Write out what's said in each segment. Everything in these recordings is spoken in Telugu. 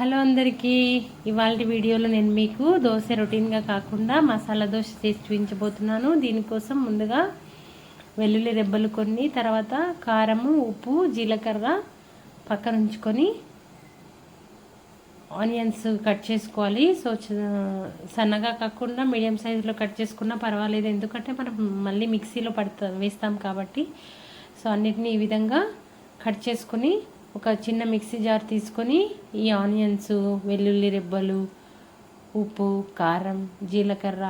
హలో అందరికీ. ఇవాళ వీడియోలో నేను మీకు దోశ రొటీన్గా కాకుండా మసాలా దోశ చేసి చూపించబోతున్నాను. దీనికోసం ముందుగా వెల్లుల్లి రెబ్బలు కొన్ని తర్వాత కారము ఉప్పు జీలకర్ర పక్కన ఉంచుకొని ఆనియన్స్ కట్ చేసుకోవాలి. సో చ- సన్నగా కాకుండా మీడియం సైజులో కట్ చేసుకున్నా పర్వాలేదు. ఎందుకంటే మనం మళ్ళీ మిక్సీలో పడతా వేస్తాం కాబట్టి. సో అన్నిటిని ఈ విధంగా కట్ చేసుకొని ఒక చిన్న మిక్సీ జార్ తీసుకొని ఈ ఆనియన్స్ వెల్లుల్లి రెబ్బలు ఉప్పు కారం జీలకర్ర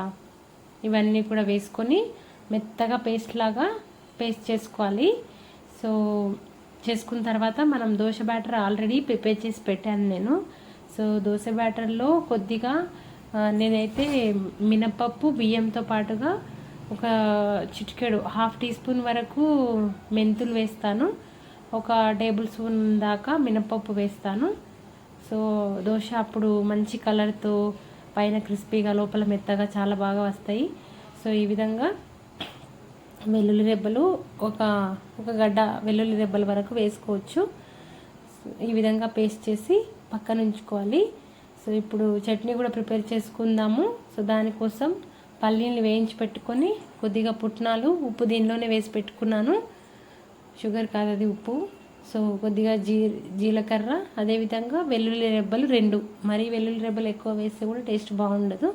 ఇవన్నీ కూడా వేసుకొని మెత్తగా పేస్ట్ లాగా పేస్ట్ చేసుకోవాలి. సో చేసుకున్న తర్వాత మనం దోశ బ్యాటర్ ఆల్రెడీ ప్రిపేర్ చేసి పెట్టాను నేను. సో దోశ బ్యాటర్లో కొద్దిగా నేనైతే మినపప్పు బియ్యంతో పాటుగా ఒక చిటికెడు హాఫ్ టీ స్పూన్ వరకు మెంతులు వేస్తాను. ఒక టేబుల్ స్పూన్ దాకా మినపప్పు వేస్తాను. సో దోశ అప్పుడు మంచి కలర్తో పైన క్రిస్పీగా లోపల మెత్తగా చాలా బాగా వస్తాయి. సో ఈ విధంగా వెల్లుల్లి రెబ్బలు ఒక ఒక గడ్డ వెల్లుల్లి రెబ్బల వరకు వేసుకోవచ్చు. ఈ విధంగా పేస్ట్ చేసి పక్కన ఉంచుకోవాలి. సో ఇప్పుడు చట్నీ కూడా ప్రిపేర్ చేసుకుందాము. సో దానికోసం పల్లీలు వేయించి పెట్టుకొని కొద్దిగా పుట్నాలు ఉప్పు దీనిలోనే వేసి పెట్టుకున్నాను. షుగర్ కాదు అది ఉప్పు. సో కొద్దిగా జీ జీలకర్ర అదేవిధంగా వెల్లుల్లి రెబ్బలు రెండు. మరీ వెల్లుల్లి రెబ్బలు ఎక్కువ వేస్తే కూడా టేస్ట్ బాగుండదు.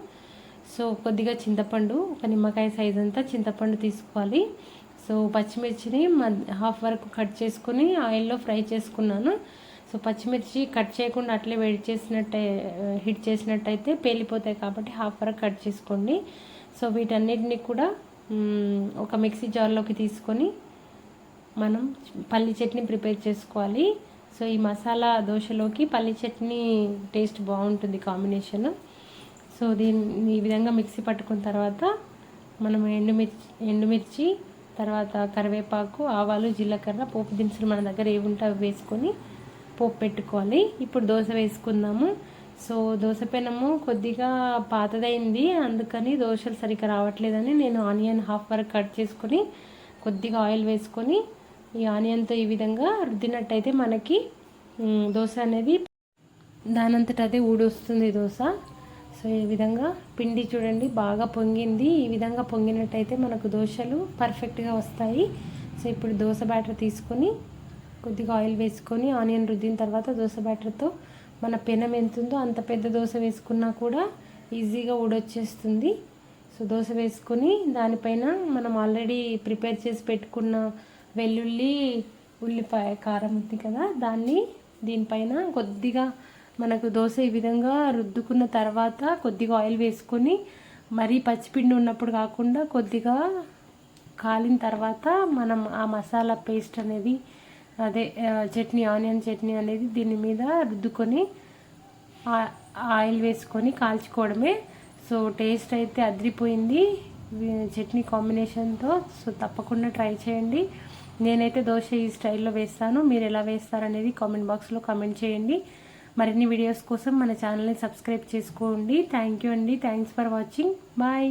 సో కొద్దిగా చింతపండు ఒక నిమ్మకాయ సైజ్ అంతా చింతపండు తీసుకోవాలి. సో పచ్చిమిర్చిని హాఫ్ వరకు కట్ చేసుకుని ఆయిల్లో ఫ్రై చేసుకున్నాను. సో పచ్చిమిర్చి కట్ చేయకుండా అట్లే వేడి చేసినట్టే హిట్ చేసినట్టయితే పేలిపోతాయి కాబట్టి హాఫ్ వరకు కట్ చేసుకోండి. సో వీటన్నిటిని కూడా ఒక మిక్సీ జార్లోకి తీసుకొని మనం పల్లి చట్నీ ప్రిపేర్ చేసుకోవాలి. సో ఈ మసాలా దోశలోకి పల్లి చట్నీ టేస్ట్ బాగుంటుంది కాంబినేషన్. సో దీన్ని ఈ విధంగా మిక్సీ పట్టుకున్న తర్వాత మనం ఎండుమిర్చి ఎండుమిర్చి తర్వాత కరివేపాకు ఆవాలు జీలకర్ర పోపు దినుసులు మన దగ్గర ఏముంటే అవి వేసుకొని పోపు పెట్టుకోవాలి. ఇప్పుడు దోశ వేసుకుందాము. సో దోశ పెనము కొద్దిగా పాతదైంది. అందుకని దోశలు సరిగ్గా రావట్లేదని నేను ఆనియన్ హాఫ్ వరకు కట్ చేసుకొని కొద్దిగా ఆయిల్ వేసుకొని ఈ ఆనియన్తో ఈ విధంగా రుద్దినట్టయితే మనకి దోశ అనేది దానంతట అదే ఊడొస్తుంది దోశ. సో ఈ విధంగా పిండి చూడండి బాగా పొంగింది. ఈ విధంగా పొంగినట్టయితే మనకు దోశలు పర్ఫెక్ట్గా వస్తాయి. సో ఇప్పుడు దోశ బ్యాటర్ తీసుకొని కొద్దిగా ఆయిల్ వేసుకొని ఆనియన్ రుద్దిన తర్వాత దోశ బ్యాటర్తో మన పెనం ఎంత ఉందో అంత పెద్ద దోశ వేసుకున్నా కూడా ఈజీగా ఊడొచ్చేస్తుంది. సో దోశ వేసుకొని దానిపైన మనం ఆల్రెడీ ప్రిపేర్ చేసి పెట్టుకున్న వెల్లుల్లి ఉల్లిపాయ కారం ఉంది కదా దాన్ని దీనిపైన కొద్దిగా మనకు దోశ ఈ విధంగా రుద్దుకున్న తర్వాత కొద్దిగా ఆయిల్ వేసుకొని మరీ పచ్చిపిండి ఉన్నప్పుడు కాకుండా కొద్దిగా కాలిన తర్వాత మనం ఆ మసాలా పేస్ట్ అనేది అదే చట్నీ ఆనియన్ చట్నీ అనేది దీని మీద రుద్దుకొని ఆయిల్ వేసుకొని కాల్చుకోవడమే. సో టేస్ట్ అయితే అదిరిపోయింది. చట్నీ కాంబినేషన్తో సో తప్పకుండా ట్రై చేయండి. నేనైతే దోశ ఈ స్టైల్లో వేస్తాను. మీరు ఎలా వేస్తారనేది కామెంట్ బాక్స్లో కామెంట్ చేయండి. మరిన్ని వీడియోస్ కోసం మన ఛానల్ని సబ్స్క్రైబ్ చేసుకోండి. థ్యాంక్ యూ అండి. Thanks for watching bye